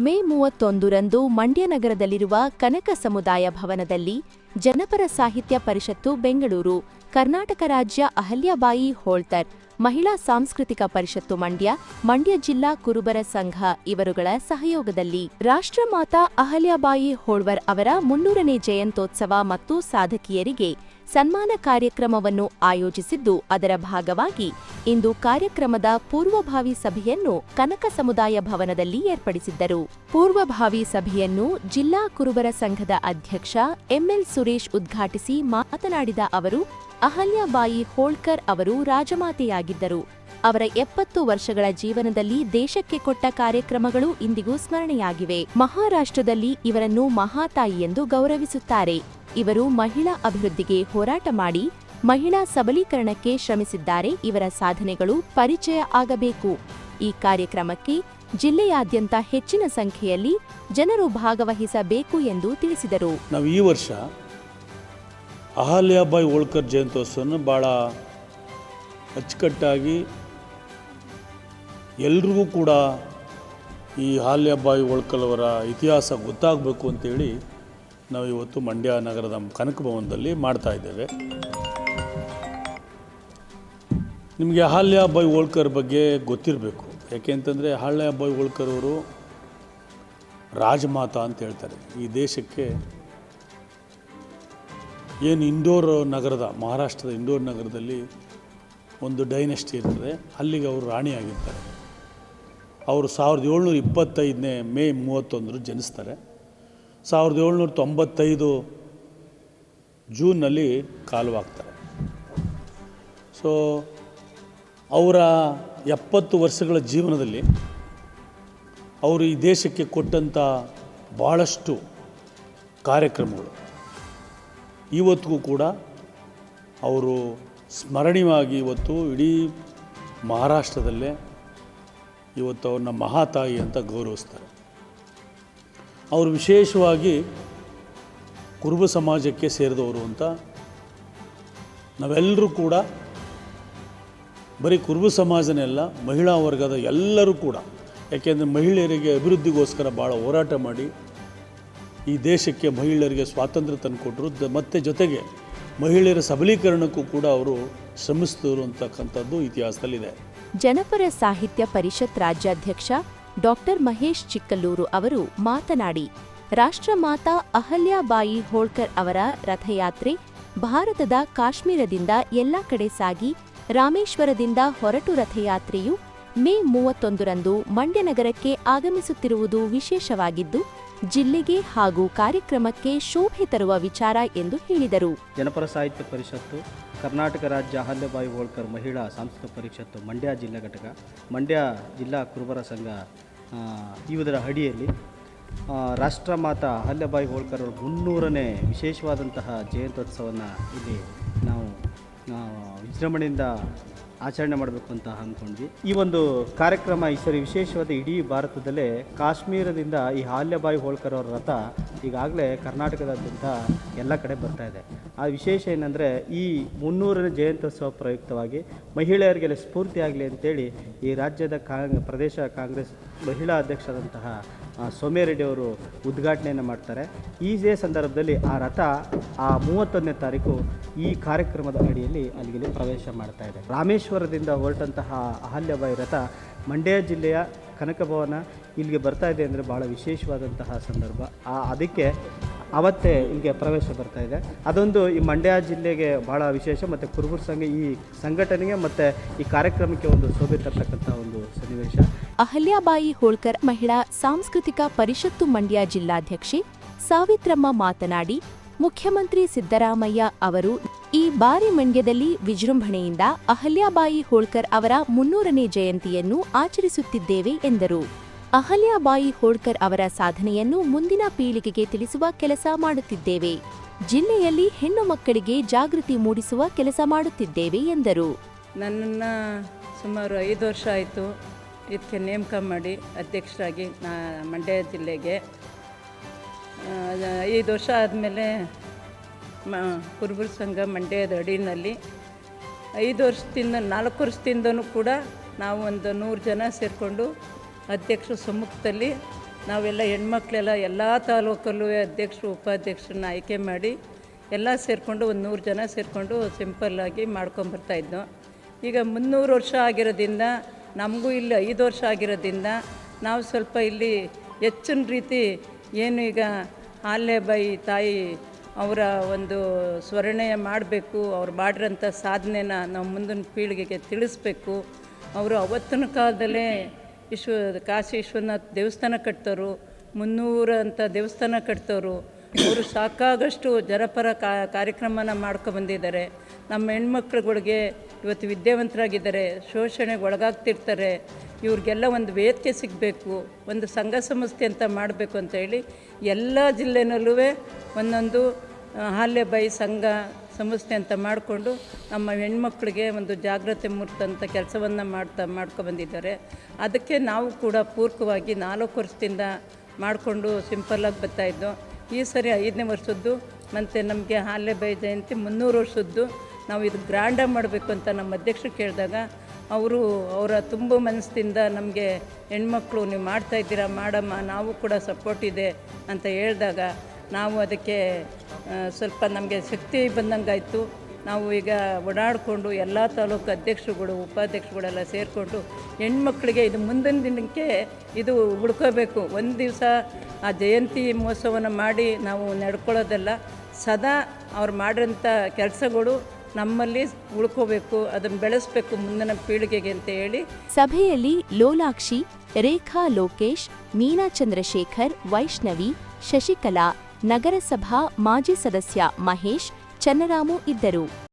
ಮೇ ಮೂವತ್ತೊಂದರಂದು ಮಂಡ್ಯ ನಗರದಲ್ಲಿರುವ ಕನಕ ಸಮುದಾಯ ಭವನದಲ್ಲಿ ಜನಪರ ಸಾಹಿತ್ಯ ಪರಿಷತ್ತು ಬೆಂಗಳೂರು, ಕರ್ನಾಟಕ ರಾಜ್ಯ ಅಹಲ್ಯಾಬಾಯಿ ಹೋಳ್ಕರ್ ಮಹಿಳಾ ಸಾಂಸ್ಕೃತಿಕ ಪರಿಷತ್ತು ಮಂಡ್ಯ ಮಂಡ್ಯ ಜಿಲ್ಲಾ ಕುರುಬರ ಸಂಘ ಇವರುಗಳ ಸಹಯೋಗದಲ್ಲಿ ರಾಷ್ಟ್ರಮಾತಾ ಅಹಲ್ಯಾಬಾಯಿ ಹೋಳ್ವರ್ ಅವರ ಮುನ್ನೂರನೇ ಜಯಂತ್ಯೋತ್ಸವ ಮತ್ತು ಸಾಧಕಿಯರಿಗೆ ಸನ್ಮಾನ ಕಾರ್ಯಕ್ರಮವನ್ನು ಆಯೋಜಿಸಿದ್ದು ಅದರ ಭಾಗವಾಗಿ ಇಂದು ಕಾರ್ಯಕ್ರಮದ ಪೂರ್ವಭಾವಿ ಸಭೆಯನ್ನು ಕನಕ ಸಮುದಾಯ ಭವನದಲ್ಲಿ ಏರ್ಪಡಿಸಿದ್ದರು. ಪೂರ್ವಭಾವಿ ಸಭೆಯನ್ನು ಜಿಲ್ಲಾ ಕುರುಬರ ಸಂಘದ ಅಧ್ಯಕ್ಷ ಎಂಎಲ್ ಸುರೇಶ್ ಉದ್ಘಾಟಿಸಿ ಮಾತನಾಡಿದ ಅವರು, ಅಹಲ್ಯಾಬಾಯಿ ಹೋಳ್ಕರ್ ಅವರು ರಾಜಮಾತೆಯಾಗಿದ್ದರು. ಅವರ ಎಪ್ಪತ್ತು ವರ್ಷಗಳ ಜೀವನದಲ್ಲಿ ದೇಶಕ್ಕೆ ಕೊಟ್ಟ ಕಾರ್ಯಕ್ರಮಗಳು ಇಂದಿಗೂ ಸ್ಮರಣೆಯಾಗಿವೆ. ಮಹಾರಾಷ್ಟ್ರದಲ್ಲಿ ಇವರನ್ನು ಮಹಾತಾಯಿ ಎಂದು ಗೌರವಿಸುತ್ತಾರೆ. ಇವರು ಮಹಿಳಾ ಅಭಿವೃದ್ಧಿಗೆ ಹೋರಾಟ ಮಾಡಿ ಮಹಿಳಾ ಸಬಲೀಕರಣಕ್ಕೆ ಶ್ರಮಿಸಿದ್ದಾರೆ. ಇವರ ಸಾಧನೆಗಳು ಪರಿಚಯ ಆಗಬೇಕು. ಈ ಕಾರ್ಯಕ್ರಮಕ್ಕೆ ಜಿಲ್ಲೆಯಾದ್ಯಂತ ಹೆಚ್ಚಿನ ಸಂಖ್ಯೆಯಲ್ಲಿ ಜನರು ಭಾಗವಹಿಸಬೇಕು ಎಂದು ತಿಳಿಸಿದರು. ನಾವು ಈ ವರ್ಷ ಅಹಲ್ಯಾಬಾಯಿ ಹೋಳ್ಕರ್ ಜಯಂತ್ಯೋತ್ಸವನ ಭಾಳ ಅಚ್ಚುಕಟ್ಟಾಗಿ ಎಲ್ರಿಗೂ ಕೂಡ ಈ ಅಹಲ್ಯಾಬಾಯಿ ಹೋಳ್ಕರ್ ಅವರ ಇತಿಹಾಸ ಗೊತ್ತಾಗಬೇಕು ಅಂತೇಳಿ ನಾವು ಇವತ್ತು ಮಂಡ್ಯ ನಗರದ ಕನಕ ಭವನದಲ್ಲಿ ಮಾಡ್ತಾ ಇದ್ದೇವೆ. ನಿಮಗೆ ಅಹಲ್ಯಾಬಾಯಿ ಹೋಳ್ಕರ್ ಬಗ್ಗೆ ಗೊತ್ತಿರಬೇಕು. ಯಾಕೆ ಅಂತಂದರೆ ಬಾಯ್ ಹೋಳ್ಕರ್ ಅವರು ರಾಜಮಾತಾ ಅಂತ ಹೇಳ್ತಾರೆ. ಈ ದೇಶಕ್ಕೆ ಏನು ಇಂದೋರ್ ನಗರದ, ಮಹಾರಾಷ್ಟ್ರದ ಇಂದೋರ್ ನಗರದಲ್ಲಿ ಒಂದು ಡೈನೆಸ್ಟಿ ಇರ್ತದೆ. ಅಲ್ಲಿಗೆ ಅವರು ರಾಣಿಯಾಗಿರ್ತಾರೆ ಅವರು ಸಾವಿರದ ಏಳ್ನೂರ ಇಪ್ಪತ್ತೈದನೇ ಮೇ ಮೂವತ್ತೊಂದರು ಜನಿಸ್ತಾರೆ. ಸಾವಿರದ ಏಳ್ನೂರ ತೊಂಬತ್ತೈದು ಜೂನ್ನಲ್ಲಿ ಕಾಲವಾಗ್ತಾರೆ. ಸೊ ಅವರ ಎಪ್ಪತ್ತು ವರ್ಷಗಳ ಜೀವನದಲ್ಲಿ ಅವರು ಈ ದೇಶಕ್ಕೆ ಕೊಟ್ಟಂಥ ಭಾಳಷ್ಟು ಕಾರ್ಯಕ್ರಮಗಳು. ಇವತ್ತಿಗೂ ಕೂಡ ಅವರು ಸ್ಮರಣೀಯವಾಗಿ ಇವತ್ತು ಇಡೀ ಮಹಾರಾಷ್ಟ್ರದಲ್ಲೇ ಇವತ್ತು ಅವ್ರನ್ನ ಮಹಾತಾಯಿ ಅಂತ ಗೌರವಿಸ್ತಾರೆ. ಅವರು ವಿಶೇಷವಾಗಿ ಕುರುಬ ಸಮಾಜಕ್ಕೆ ಸೇರಿದವರು ಅಂತ ನಾವೆಲ್ಲರೂ ಕೂಡ ಬರೀ ಕುರುಬ ಸಮಾಜನೆಲ್ಲ ಮಹಿಳಾ ವರ್ಗದ ಎಲ್ಲರೂ ಕೂಡ, ಯಾಕೆಂದರೆ ಮಹಿಳೆಯರಿಗೆ ಅಭಿವೃದ್ಧಿಗೋಸ್ಕರ ಭಾಳ ಹೋರಾಟ ಮಾಡಿ ಈ ದೇಶಕ್ಕೆ ಮಹಿಳೆಯರಿಗೆ ಸ್ವಾತಂತ್ರ್ಯ ತಂದುಕೊಟ್ರು ಕೊಟ್ಟರು. ಮತ್ತು ಜೊತೆಗೆ ಮಹಿಳೆಯರ ಸಬಲೀಕರಣಕ್ಕೂ ಕೂಡ ಅವರು ಶ್ರಮಿಸಿದರು ಅಂತಕ್ಕಂಥದ್ದು ಇತಿಹಾಸದಲ್ಲಿದೆ. ಜನಪರ ಸಾಹಿತ್ಯ ಪರಿಷತ್ ರಾಜ್ಯಾಧ್ಯಕ್ಷ ಡಾಕ್ಟರ್ ಮಹೇಶ್ ಚಿಕ್ಕಲ್ಲೂರು ಅವರು ಮಾತನಾಡಿ, ರಾಷ್ಟ್ರಮಾತಾ ಅಹಲ್ಯಾಬಾಯಿ ಹೋಳ್ಕರ್ ಅವರ ರಥಯಾತ್ರೆ ಭಾರತದ ಕಾಶ್ಮೀರದಿಂದ ಎಲ್ಲ ಕಡೆ ಸಾಗಿ, ರಾಮೇಶ್ವರದಿಂದ ಹೊರಟು ರಥಯಾತ್ರೆಯು ಮೇ ಮೂವತ್ತೊಂದರಂದು ಮಂಡ್ಯ ನಗರಕ್ಕೆ ಆಗಮಿಸುತ್ತಿರುವುದು ವಿಶೇಷವಾಗಿದ್ದು ಜಿಲ್ಲೆಗೆ ಹಾಗೂ ಕಾರ್ಯಕ್ರಮಕ್ಕೆ ಶೋಭೆ ತರುವ ವಿಚಾರ ಎಂದು ಹೇಳಿದರು. ಜನಪರ ಸಾಹಿತ್ಯ ಪರಿಷತ್ತು, ಕರ್ನಾಟಕ ರಾಜ್ಯ ಅಹಲ್ಯಬಾಯಿ ಹೋಳ್ಕರ್ ಮಹಿಳಾ ಸಾಂಸ್ಕೃತಿಕ ಪರಿಷತ್ತು ಮಂಡ್ಯ ಜಿಲ್ಲಾ ಘಟಕ, ಮಂಡ್ಯ ಜಿಲ್ಲಾ ಕುರುಬರ ಸಂಘ ಇವುದರ ಅಡಿಯಲ್ಲಿ ರಾಷ್ಟ್ರ ಮಾತ ಅಹಲ್ಯಬಾಯಿ ಹೋಳ್ಕರ್ ಅವರ ಮುನ್ನೂರನೇ ವಿಶೇಷವಾದಂತಹ ಜಯಂತ್ಯೋತ್ಸವವನ್ನು ಇಲ್ಲಿ ನಾವು ವಿಜೃಂಭಣೆಯಿಂದ ಆಚರಣೆ ಮಾಡಬೇಕು ಅಂತ ಅಂದ್ಕೊಂಡ್ವಿ ಈ ಒಂದು ಕಾರ್ಯಕ್ರಮ ಈ ಸರಿ ವಿಶೇಷವಾದ ಇಡೀ ಭಾರತದಲ್ಲೇ ಕಾಶ್ಮೀರದಿಂದ ಈ ಹಾಲ್ಯಬಾಯಿ ಹೋಳ್ಕರ್ ಅವರ ರಥ ಈಗಾಗಲೇ ಕರ್ನಾಟಕದಾದ್ಯಂತ ಎಲ್ಲ ಕಡೆ ಬರ್ತಾ ಇದೆ. ಆ ವಿಶೇಷ ಏನಂದರೆ ಈ ಮುನ್ನೂರನೇ ಜಯಂತ್ಯೋತ್ಸವ ಪ್ರಯುಕ್ತವಾಗಿ ಮಹಿಳೆಯರಿಗೆಲ್ಲ ಸ್ಫೂರ್ತಿಯಾಗಲಿ ಅಂತೇಳಿ ಈ ರಾಜ್ಯದ ಕಾಂಗ್ ಪ್ರದೇಶ ಕಾಂಗ್ರೆಸ್ ಮಹಿಳಾ ಅಧ್ಯಕ್ಷರಾದಂತಹ ಆ, ಸೌಮ್ಯರೆಡ್ಡಿ ಅವರು ಉದ್ಘಾಟನೆಯನ್ನು ಮಾಡ್ತಾರೆ. ಇದೇ ಸಂದರ್ಭದಲ್ಲಿ ಆ ರಥ ಆ ಮೂವತ್ತೊಂದನೇ ತಾರೀಕು ಈ ಕಾರ್ಯಕ್ರಮದ ಅಡಿಯಲ್ಲಿ ಅಲ್ಲಿಗೆ ಪ್ರವೇಶ ಮಾಡ್ತಾ ಇದೆ. ರಾಮೇಶ್ವರದಿಂದ ಹೊರಟಂತಹ ಅಹಲ್ಯಬಾಯಿ ರಥ ಮಂಡ್ಯ ಜಿಲ್ಲೆಯ ಕನಕಭವನ ಇಲ್ಲಿಗೆ ಬರ್ತಾ ಇದೆ ಅಂದರೆ ಭಾಳ ವಿಶೇಷವಾದಂತಹ ಸಂದರ್ಭ. ಆ ಅದಕ್ಕೆ ಅವತ್ತೇ ಇಲ್ಲಿಗೆ ಪ್ರವೇಶ ಬರ್ತಾ ಇದೆ. ಅದೊಂದು ಈ ಮಂಡ್ಯ ಜಿಲ್ಲೆಗೆ ಭಾಳ ವಿಶೇಷ ಮತ್ತು ಕುರುಬುರ್ ಸಂಘ ಈ ಸಂಘಟನೆಗೆ ಮತ್ತು ಈ ಕಾರ್ಯಕ್ರಮಕ್ಕೆ ಒಂದು ಶೋಭೆ ತರ್ತಕ್ಕಂಥ ಒಂದು ಸನ್ನಿವೇಶ. ಅಹಲ್ಯಾಬಾಯಿ ಹೋಳ್ಕರ್ ಮಹಿಳಾ ಸಾಂಸ್ಕೃತಿಕ ಪರಿಷತ್ತು ಮಂಡ್ಯ ಜಿಲ್ಲಾಧ್ಯಕ್ಷೆ ಸಾವಿತ್ರಮ್ಮ ಮಾತನಾಡಿ, ಮುಖ್ಯಮಂತ್ರಿ ಸಿದ್ದರಾಮಯ್ಯ ಅವರು ಈ ಬಾರಿ ಮಂಡ್ಯದಲ್ಲಿ ವಿಜೃಂಭಣೆಯಿಂದ ಅಹಲ್ಯಾಬಾಯಿ ಹೋಳ್ಕರ್ ಅವರ ಮುನ್ನೂರನೇ ಜಯಂತಿಯನ್ನು ಆಚರಿಸುತ್ತಿದ್ದೇವೆ ಎಂದರು. ಅಹಲ್ಯಾಬಾಯಿ ಹೋಳ್ಕರ್ ಅವರ ಸಾಧನೆಯನ್ನು ಮುಂದಿನ ಪೀಳಿಗೆಗೆ ತಿಳಿಸುವ ಕೆಲಸ ಮಾಡುತ್ತಿದ್ದೇವೆ. ಜಿಲ್ಲೆಯಲ್ಲಿ ಹೆಣ್ಣು ಮಕ್ಕಳಿಗೆ ಜಾಗೃತಿ ಮೂಡಿಸುವ ಕೆಲಸ ಮಾಡುತ್ತಿದ್ದೇವೆ ಎಂದರು. ನನ್ನ ಸುಮಾರು ಐದು ವರ್ಷ ಆಯಿತು. ಇದಕ್ಕೆ ನೇಮಕ ಮಾಡಿ ಅಧ್ಯಕ್ಷರಾಗಿ ನಾ ಮಂಡ್ಯ ಜಿಲ್ಲೆಗೆ. ಐದು ವರ್ಷ ಆದಮೇಲೆ ಮ, ಕುರುಬರ ಸಂಘ ಮಂಡ್ಯದ ಅಡಿನಲ್ಲಿ ಐದು ವರ್ಷದಿಂದ, ನಾಲ್ಕು ವರ್ಷದಿಂದನೂ ಕೂಡ ನಾವು ಒಂದು ನೂರು ಜನ ಸೇರಿಕೊಂಡು ಅಧ್ಯಕ್ಷ ಸಮ್ಮುಖದಲ್ಲಿ ನಾವೆಲ್ಲ ಹೆಣ್ಮಕ್ಳೆಲ್ಲ ಎಲ್ಲ ತಾಲೂಕಲ್ಲೂ ಅಧ್ಯಕ್ಷರು, ಉಪಾಧ್ಯಕ್ಷರನ್ನ ಆಯ್ಕೆ ಮಾಡಿ ಎಲ್ಲ ಸೇರಿಕೊಂಡು ಒಂದು ನೂರು ಜನ ಸೇರಿಕೊಂಡು ಸಿಂಪಲ್ಲಾಗಿ ಮಾಡ್ಕೊಂಬರ್ತಾಯಿದ್ವು ಈಗ ಮುನ್ನೂರು ವರ್ಷ ಆಗಿರೋದ್ರಿಂದ ನಮಗೂ ಇಲ್ಲಿ ಐದು ವರ್ಷ ಆಗಿರೋದ್ರಿಂದ ನಾವು ಸ್ವಲ್ಪ ಇಲ್ಲಿ ಹೆಚ್ಚಿನ ರೀತಿ ಏನು ಈಗ ಆಲ್ಯಬಾಯಿ ತಾಯಿ ಅವರ ಒಂದು ಸ್ಮರಣೆ ಮಾಡಬೇಕು, ಅವ್ರು ಮಾಡಿರೋಂಥ ಸಾಧನೆನ ನಾವು ಮುಂದಿನ ಪೀಳಿಗೆಗೆ ತಿಳಿಸ್ಬೇಕು. ಅವರು ಅವತ್ತಿನ ಕಾಲದಲ್ಲೇ ವಿಶ್ವ ಕಾಶಿ ವಿಶ್ವನಾಥ್ ದೇವಸ್ಥಾನ ಕಟ್ತವರು, ಮುನ್ನೂರಂಥ ದೇವಸ್ಥಾನ ಕಟ್ತವರು. ಅವರು ಸಾಕಾಗಷ್ಟು ಜನಪರ ಕಾ ಕಾರ್ಯಕ್ರಮನ ಮಾಡ್ಕೊಬಂದಿದ್ದಾರೆ ನಮ್ಮ ಹೆಣ್ಮಕ್ಳುಗಳಿಗೆ ಇವತ್ತು ವಿದ್ಯಾವಂತರಾಗಿದ್ದಾರೆ, ಶೋಷಣೆಗೆ ಒಳಗಾಗ್ತಿರ್ತಾರೆ. ಇವ್ರಿಗೆಲ್ಲ ಒಂದು ವೇದಿಕೆ ಸಿಗಬೇಕು, ಒಂದು ಸಂಘ ಸಂಸ್ಥೆ ಅಂತ ಮಾಡಬೇಕು ಅಂತ ಹೇಳಿ ಎಲ್ಲ ಜಿಲ್ಲೆನಲ್ಲೂ ಒಂದೊಂದು ಹಾಲ್ಯಬಾಯಿ ಸಂಘ ಸಂಸ್ಥೆ ಅಂತ ಮಾಡಿಕೊಂಡು ನಮ್ಮ ಹೆಣ್ಮಕ್ಳಿಗೆ ಒಂದು ಜಾಗ್ರತೆ ಮೂರ್ತಂಥ ಕೆಲಸವನ್ನು ಮಾಡ್ತಾ ಮಾಡ್ಕೊಬಂದಿದ್ದಾರೆ ಅದಕ್ಕೆ ನಾವು ಕೂಡ ಪೂರ್ಕವಾಗಿ ನಾಲ್ಕು ವರ್ಷದಿಂದ ಮಾಡಿಕೊಂಡು ಸಿಂಪಲ್ಲಾಗಿ ಬರ್ತಾಯಿದ್ದು ಈ ಸರಿ ಐದನೇ ವರ್ಷದ್ದು, ಮತ್ತು ನಮಗೆ ಹಾಲ್ಯಬಾಯಿ ಜಯಂತಿ ಮುನ್ನೂರು ವರ್ಷದ್ದು. ನಾವು ಇದು ಗ್ರ್ಯಾಂಡಾಗಿ ಮಾಡಬೇಕು ಅಂತ ನಮ್ಮ ಅಧ್ಯಕ್ಷರು ಕೇಳಿದಾಗ, ಅವರು ಅವರ ತುಂಬ ಮನಸ್ಸಿಂದ ನಮಗೆ, ಹೆಣ್ಮಕ್ಳು, ನೀವು ಮಾಡ್ತಾ ಇದ್ದೀರಾ? ಮಾಡಮ್ಮ, ನಾವು ಕೂಡ ಸಪೋರ್ಟ್ ಇದೆ. ಅಂತ ಹೇಳಿದಾಗ, ನಾವು ಅದಕ್ಕೆ ಸ್ವಲ್ಪ ನಮಗೆ ಶಕ್ತಿ ಬಂದಂಗಾಯಿತು. ನಾವು ಈಗ ಓಡಾಡಿಕೊಂಡು ಎಲ್ಲ ತಾಲೂಕು ಅಧ್ಯಕ್ಷರುಗಳು, ಉಪಾಧ್ಯಕ್ಷರುಗಳೆಲ್ಲ ಸೇರಿಕೊಂಡು ಹೆಣ್ಮಕ್ಳಿಗೆ ಇದು ಮುಂದಿನ ದಿನಕ್ಕೆ ಇದು ಉಳ್ಕೋಬೇಕು. ಒಂದು ದಿವಸ ಆ ಜಯಂತಿ ಮಹೋತ್ಸವನ ಮಾಡಿ ನಾವು ನಡ್ಕೊಳ್ಳೋದಲ್ಲ ಸದಾ ಅವ್ರು ಮಾಡಿರೋಂಥ ಕೆಲಸಗಳು ನಮ್ಮಲ್ಲಿ ಉಳ್ಕೋಬೇಕು, ಅದನ್ನು ಬೆಳೆಸಬೇಕು ಮುಂದಿನ ಪೀಳಿಗೆಗೆ ಅಂತ ಹೇಳಿ. ಸಭೆಯಲ್ಲಿ ಲೋಲಾಕ್ಷಿ, ರೇಖಾ ಲೋಕೇಶ್, ಮೀನಾ ಚಂದ್ರಶೇಖರ್, ವೈಷ್ಣವಿ, ಶಶಿಕಲಾ, ನಗರಸಭಾ ಮಾಜಿ ಸದಸ್ಯ ಮಹೇಶ್ ಚನ್ನರಾಮು ಇದ್ದರು.